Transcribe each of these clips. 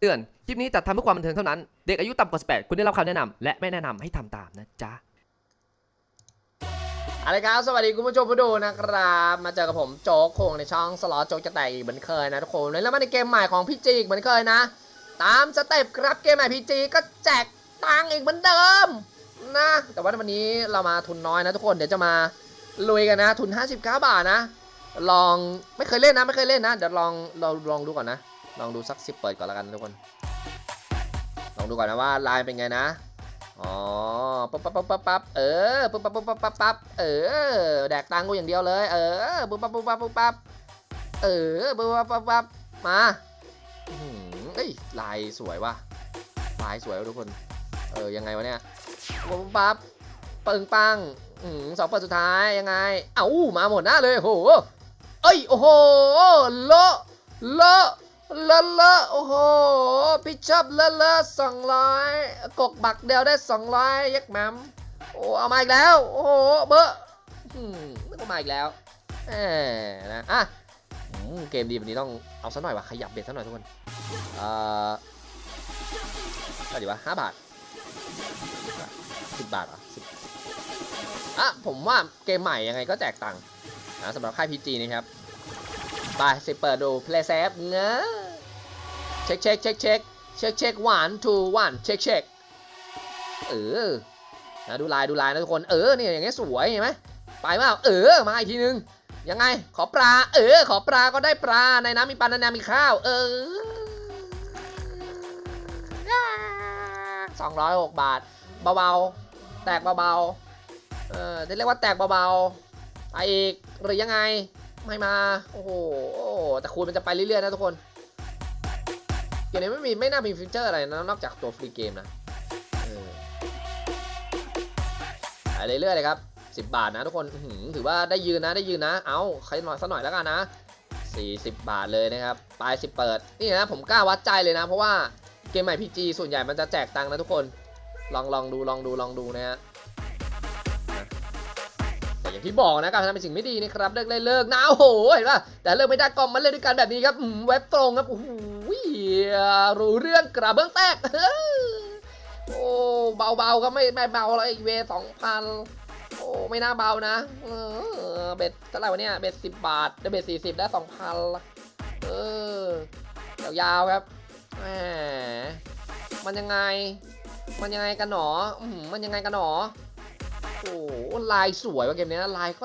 เตือน คลิปนี้จัดทำเพื่อความบันเทิงเท่านั้น เด็กอายุต่ำกว่า 18 คุณได้รับคำแนะนำและไม่แนะนำให้ทำตามนะจ๊ะอาละครับ สวัสดีคุณผู้ชมผู้ดูนะครับ มาเจอกับผมโจ๊กคงในช่องสล็อตโจ๊กจะแตกอีกเหมือนเคยนะทุกคนแล้วมาในเกมใหม่ของพี่จีอีกเหมือนเคยนะ ตามสเต็ปครับเกมใหม่พี่จีก็แจกตังค์อีกเหมือนเดิมนะ แต่ว่าวันนี้เรามาทุนน้อยนะทุกคนเดี๋ยวจะมาลุยกันนะ ทุน 59 บาทนะ ลองไม่เคยเล่นนะไม่เคยเล่นนะเดี๋ยวลองเราลองดูก่อนนะ ลองดูสักสิบเปิดก่อนล้วกันทุกคน ลองดูก่อนนะว่าลายเป็นไงนะ อ๋อ ปั๊บปั๊บปั๊บปั๊บปั๊บเออปั๊บปั๊บปั๊บปั๊บปั๊บปั๊บเออ แดกตังกูอย่างเดียวเลย เออ ปุ๊บปั๊บปุ๊บปั๊บปุ๊บปั๊บเออ ปุ๊บปั๊บปั๊บปั๊บมาเอ้ย ลายสวยว่ะ ลายสวยทุกคน เออ ยังไงวะเนี่ย ปุ๊บปั๊บปั๊บเปิงปังสองเปิดสุดท้ายยังไง เอ้า มาหมดหน้าเลยโหเอ้ย โอ้โห เลอะ เลอะ เลอะเลอะโอ้โหพี่ชอบเลอะเลอะสองร้อยกกบักเดียวได้สองร้อยยักแหมมโอ้เอามาอีกแล้ว โอ้โหเบอร์นึกว่ามาอีกแล้วแหมนะอะเกมดีแบบนี้ต้องเอาซะหน่อยวะขยับเบ็ดซะหน่อยทุกคนเอ่อเท่าไหร่ดีวะห้าบาทสิบบาทเหรอสิบอะผมว่าเกมใหม่ยังไงก็แจกตังค์นะสำหรับค่ายพีจีนะครับไปสิเปิดดู play safe เงอะ เช็คเช็คเช็คเช็คเช็คเช็ค one two one เช็คเช็คเออนะดูลายดูลายนะทุกคนเออเนี่ยอย่างเงี้ยสวยเห็นไหมไปมาเออมาอีกทีนึงยังไงขอปลา เออ ขอปลาก็ได้ปลาในน้ำมีปลาในน้ำมีข้าว เออสองร้อยหกบาทเบาๆแตกเบาๆเออจะเรียกว่าแตกเบาๆไปอีกหรือยังไงไม่มาโอ้โหแต่คูณมันจะไปเรื่อยๆนะทุกคน มนี้ไม่มีไม่น่ามีฟีเจอร์อะไรนะนอกจากตัวฟรีเกมนะเออไปเรื่อยๆเลยครับ10บาทนะทุกคนถือว่าได้ยืนนะได้ยืนนะ เอาใครหน่อยสักหน่อยแล้วกันนะ 40 บาทเลยนะครับปลาย10เปิด นี่นะผมกล้าวัดใจเลยนะ เพราะว่าเกมใหม่ PG ส่วนใหญ่มันจะแจกตังค์นะทุกคน ลองลองดูลองดูลองดูนะฮะแต่อย่างที่บอกนะการพนันเป็นสิ่งไม่ดีนะครับเลิกเลยเลิกนะโอ้โหเห็นป่ะแต่เลิกไม่ได้กอมมันเล่นด้วยกันแบบนี้ครับเว็บตรงครับโอ้โห รู้เรื่องกระเบื้องแตกโอ้เบาๆก็ไม่ไม่เบาเลยเวสองพันโอ้ไม่น่าเบานะเออเบ็ดเท่าไหร่วะเนี่ยเบ็ดสิบบาทได้เบ็ดสี่สิบได้สองพันเออยาวๆครับแหมมันยังไง มันยังไงกันหนออืมมันยังไงกันหนอโอ้ลายสวยว่ะเกมนี้นะลายก็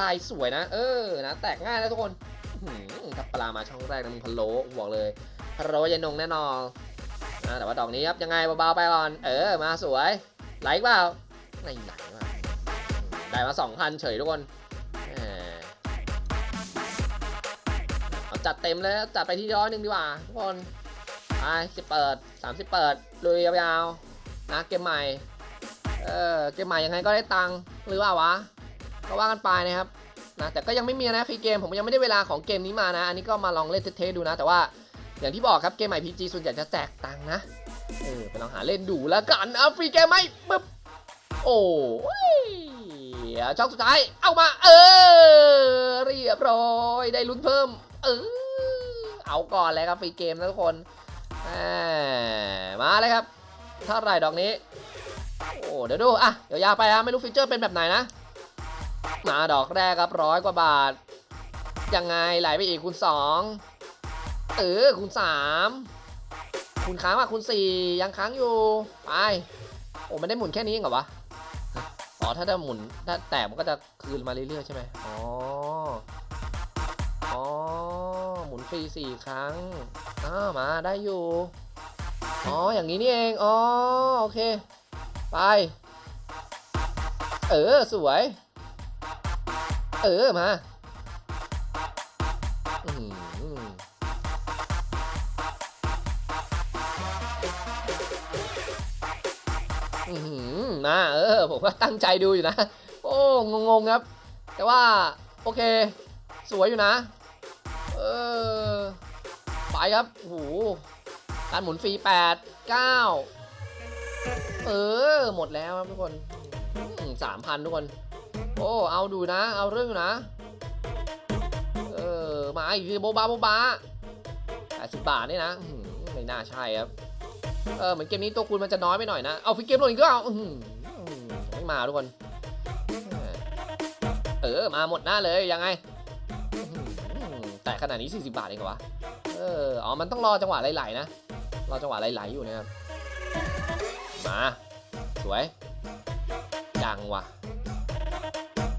ลายสวยนะ เออนะแตกง่ายนะทุกคนอื้อหือกับปลามาช่องแรกนะมึงพะโล้บอกเลย โล้ยายนงแน่นอนนะแต่ว่าดอกนี้ครับยังไงเบาๆไปก่อน เออมาสวยไหลเปล่าไม่ไหลว่ะได้มาสองพันเฉยทุกคนเอาจัดเต็มเลยจัดไปที่ร้อยหนึ่งดีกว่าทุกคนไปสิเปิดสามสิบเปิดลุยยาวๆนะเกมใหม่เออเกมใหม่ยังไงก็ได้ตังค์หรือเปล่าวะก็ว่ากันไปนะครับนะแต่ก็ยังไม่มีนะฟรีเกมผมยังไม่ได้เวลาของเกมนี้มานะ อันนี้ก็มาลองเล่นเทสๆดูนะ แต่ว่า อย่างที่บอกครับเกมใหม่ PG ส่วนใหญ่จะแจกตังค์นะ เออไปลองหาเล่นดูแล้วกันเอาฟรีเกมไหมปึ๊บ โอ้ยช่องสุดท้าย เอามา เออ เรียบร้อย ได้ลุ้นเพิ่ม เออ เอาก่อนเลยครับฟรีเกมนะทุกคนมาเลยครับเท่าไรดอกนี้ โอ้เดี๋ยวดู อะ เดี๋ยวยาวไปอะไม่รู้ฟีเจอร์เป็นแบบไหนนะ มาดอกแรกครับร้อยกว่าบาท ยังไงไหลไปอีกคูณสอง เออคูณสามคูณค้างมาคูณสี่ยังค้างอยู่ ไป โอ้มันได้หมุนแค่นี้เองเหรอวะ อ๋อ ถ้าจะหมุน ถ้าแตกมันก็จะคืนมาเรื่อยๆใช่ไหมอ๋อ อ๋อ หมุนฟรีสี่ครั้งอ้าวมาได้อยู่ อ๋อ อย่างนี้นี่เอง อ๋อ โอเค ไป เออ สวย เออ มา หือมาเออ ผมก็ตั้งใจดูอยู่นะ โอ้งงๆครับ แต่ว่าโอเค สวยอยู่นะ เออไปครับโหการหมุนฟรี8 9เออ หมดแล้วครับทุกคนสามพันทุกคน โอ้ เอาดูนะ เอาเรื่องอยู่นะ เออ มาอีกทีโบบาโบบาแปดสิบบาทนี่นะไม่น่าใช่ครับ เออ เหมือนเกมนี้ตัวคูณมันจะน้อยไปหน่อยนะ เอาฟิกเกมลงอีกก็เอา ไม่มาทุกคน เออ มาหมดหน้าเลยยังไง แต่ขนาดนี้ 40 บาทเองเหรอวะ เออ อ๋อ มันต้องรอจังหวะไหลๆนะ รอจังหวะไหลๆอยู่นะครับ มา สวย ยังวะ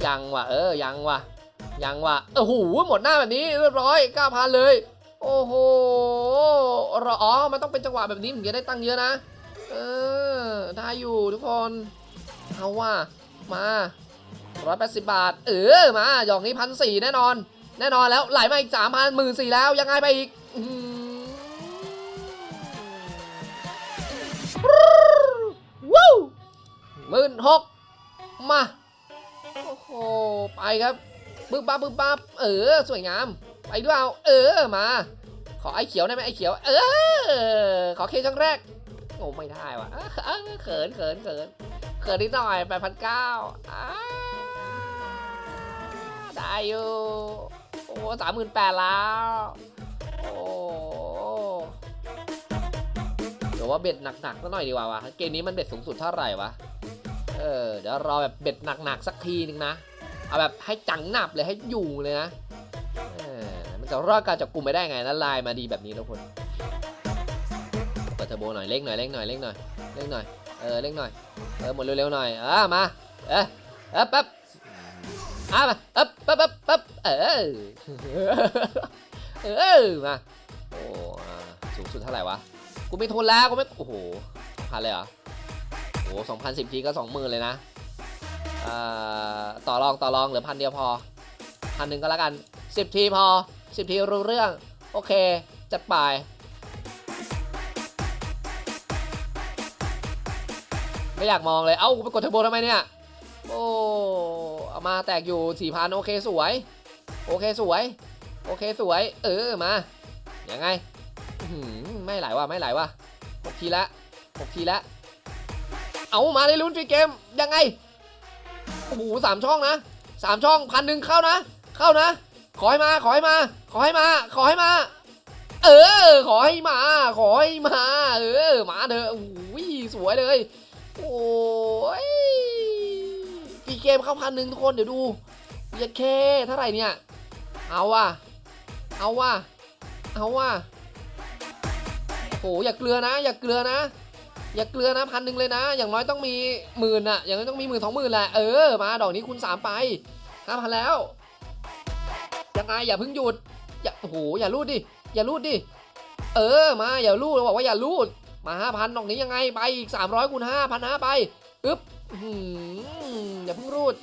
ยังวะเออ ยังวะยังวะโอ้โห หมดหน้าแบบนี้เรียบร้อย9,000เลย โอ้โหรออ๋อ มันต้องเป็นจังหวะแบบนี้ถึงจะได้ตังค์เยอะนะ เออ ได้อยู่ทุกคน เอาว่ะมาร้อยแปดสิบบาท เออมาหยอกนี้พันสี่แน่นอน แน่นอนแล้วไหลมาอีกสามพันหมื่นสี่แล้วยังไงไปอีกอื้อหือวู้หมื่นหกมา โอ้โห ไปครับบึ้บปั๊บบึ้บปั๊บเออ สวยงาม ไปด้วยเอาเออมา ขอไอ้เขียวได้ไหมไอ้เขียว เออ ขอเคช่องแรก โอ้ไม่ได้ว่ะเขินเขินเขิน เขินนิดหน่อยแปดพันเก้าได้อยู่ โอ้สามหมื่นแปดแล้ว โอ้เดี๋ยวว่าเบ็ดหนักๆสักหน่อยดีกว่าวะเกมนี้มันเบ็ดสูงสุดเท่าไหร่วะ เออ เดี๋ยวรอแบบเบ็ดหนักๆสักทีนึงนะ เอาแบบให้จังหนับเลยให้อยู่เลยนะเออมันจะรอดการจับกลุ่มไปได้ไงนะลายมาดีแบบนี้ทุกคนเปิดเทอร์โบหน่อยเร่งหน่อยเร่งหน่อยเร่งหน่อยเร่งหน่อย เออเร่งหน่อย เออหมดเร็วๆหน่อยอ่ามา เออเออปั๊บอ่ามาเออปั๊บปั๊บปั๊บเออเออมาโอ้สูงสุดเท่าไหร่วะ กูไม่ทนแล้วกูไม่ โอ้โหพันเลยเหรอโอ้สองพันสิบทีก็สองหมื่นเลยนะอ่าต่อรองต่อรองเหลือพันเดียวพอพันหนึ่งก็แล้วกันสิบทีพอสิบทีรู้เรื่อง โอเค จัดไป ไม่อยากมองเลย เอ้ากูไปกดเทอร์โบทำไมเนี่ย โอ้เอามาแตกอยู่สี่พันโอเคสวย โอเคสวย โอเคสวย เออมา ยังไงไม่ไหลว่ะไม่ไหลว่ะหกทีละหกทีละ เอามาในลุ้นฟรีเกม ยังไง โอ้โหสามช่องนะสามช่องพันหนึ่งเข้านะ เข้านะ ขอให้มา ขอให้มา ขอให้มา ขอให้มา เออ ขอให้มา ขอให้มา เออ มาเถอะโอ้โหสวยเลย โอ้ยปีเกมเข้าพันหนึ่งทุกคนเดี๋ยวดูยัดเคเท่าไหร่เนี่ย เอาว่ะ เอาว่ะ เอาว่ะโอ้โหอย่าเกลือนะ อย่าเกลือนะ อย่าเกลือนะพันหนึ่งเลยนะ อย่างน้อยต้องมีหมื่นอะอย่างน้อยต้องมีหมื่นสองหมื่นแหละ เออ มาดอกนี้คูณสามไปห้าพันแล้ว ยังไงอย่าเพิ่งหยุด อย่าโอ้โห อย่าลูดดิ อย่าลูดดิ เออ มา อย่าลูดเราบอกว่าอย่าลูด มาห้าพันดอกนี้ยังไงไปอีกสามร้อยคูณห้าพันห้าไปอึ๊บอย่าเพิ่งรูด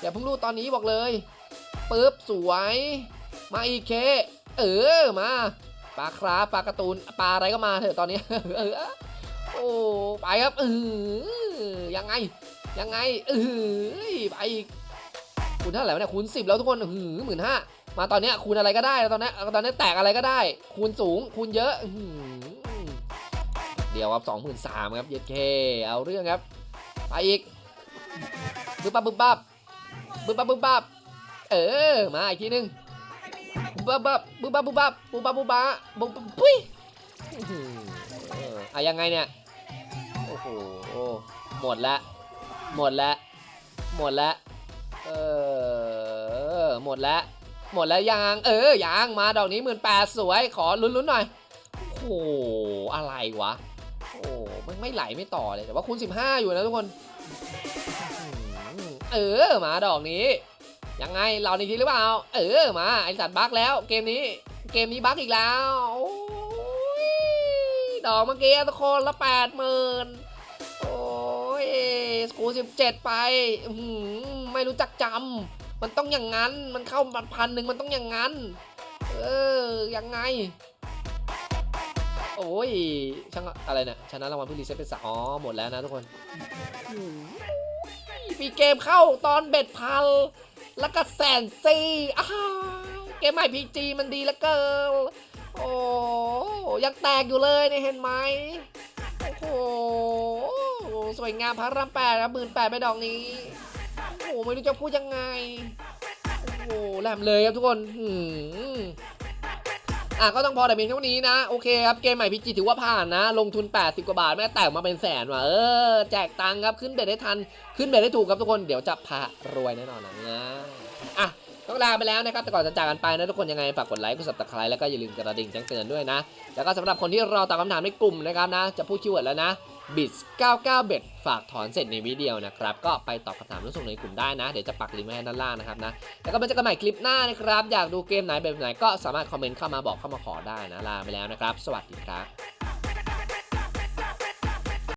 อย่าเพิ่งรูดตอนนี้บอกเลยปึ๊บสวย มาอีกเค เออมาปลาคราปลาการ์ตูนปลาอะไรก็มาเถอะตอนนี้เออโอ้ไปครับเออยังไงยังไงเออไปอีกคูณเท่าไหร่วะเนี่ยคูณสิบแล้วทุกคนหือหมื่นห้ามาตอนเนี้ยคูณอะไรก็ได้แล้วตอนเนี้ยตอนนี้แตกอะไรก็ได้ คูณสูงคูณเยอะอื้อหือ ดียวครับสองหมื่นสามครับเย็ดเคเอาเรื่องครับไปอีกบึ๊บปั๊บบึ๊บปั๊บบึ๊บปั๊บบึ๊บปั๊บเออมาอีกทีนึงบึ๊บปั๊บบึ๊บปั๊บบึ๊บปั๊บบึ๊บปั๊บบึ๊บปั๊บบึ๊บปั๊บปุ้ยอื้อหือเอออะยังไงเนี่ยโอ้โหหมดละหมดละหมดละเออหมดละหมดแล้วยังเออยังมาดอกนี้หมื่นแปดสวยขอลุ้นๆหน่อยโอ้โหอะไรวะ มันไม่ไหลไม่ต่อเลยแต่ว่าคูณ15 อยู่นะทุกคน เออมาดอกนี้ ยังไงเราในทีหรือเปล่า เออมาไอสัตว์บั๊กแล้ว เกมนี้ เกมนี้บั๊กอีกแล้วอดอกเมื่อกี้ทุกคนละแปดหมื่นโอ้ยสกูสิบเจ็ดไปไม่รู้จักจำมันต้องอย่างนั้น มันเข้ามาพันหนึ่งมันต้องอย่างนั้น เออยังไง โอ้ยช่างอะไรเนี่ยชนะรางวัลเพิ่งรีเซ็ตเป็นสามอ๋อหมดแล้วนะทุกคนอื้อมีเกมเข้าตอนเบ็ดพันแล้วก็แสนซีอ้าวเกมใหม่พีจีมันดีเหลือเกินโอ้ยังแตกอยู่เลยเนี่ยเห็นไหมโอ้โหสวยงามพระรามแปดนะหมื่นแปดไปดอกนี้ โอ้โหไม่รู้จะพูดยังไง โอ้โหแหลมเลยครับทุกคนหืม อะก็ต้องพอแต่เพียงเท่านี้นะ โอเคครับ เกมใหม่พีจีถือว่าผ่านนะ ลงทุน 80 กว่าบาท แม่แตกมาเป็นแสนว่ะ เออ แจกตังค์ครับ ขึ้นเบ็ดได้ทัน ขึ้นเบ็ดได้ถูกครับทุกคน เดี๋ยวจะพารวยแน่นอนนะอะต้องลาไปแล้วนะครับ แต่ก่อนจะจากกันไปนะทุกคนยังไงฝากกดไลค์ กดซับสไครต์แล้วก็อย่าลืมกระดิ่งแจ้งเตือนด้วยนะ แล้วก็สำหรับคนที่รอตอบคำถามในกลุ่มนะครับนะ จะพูดคีย์เวิร์ดแล้วนะ บิด99เบ็ดฝากถอนเสร็จในวิดีโอนะครับ ก็ไปตอบคำถามแล้ส่งในกลุ่มได้นะ เดี๋ยวจะปักลิงก์ไว้ให้ด้านล่างนะครับนะ แล้วก็มาเจอกันใหม่คลิปหน้านะครับ อยากดูเกมไหนแบบไหนก็สามารถคอมเมนต์เข้ามาบอกเข้ามาขอได้นะ ลาไปแล้วนะครับ สวัสดีครับ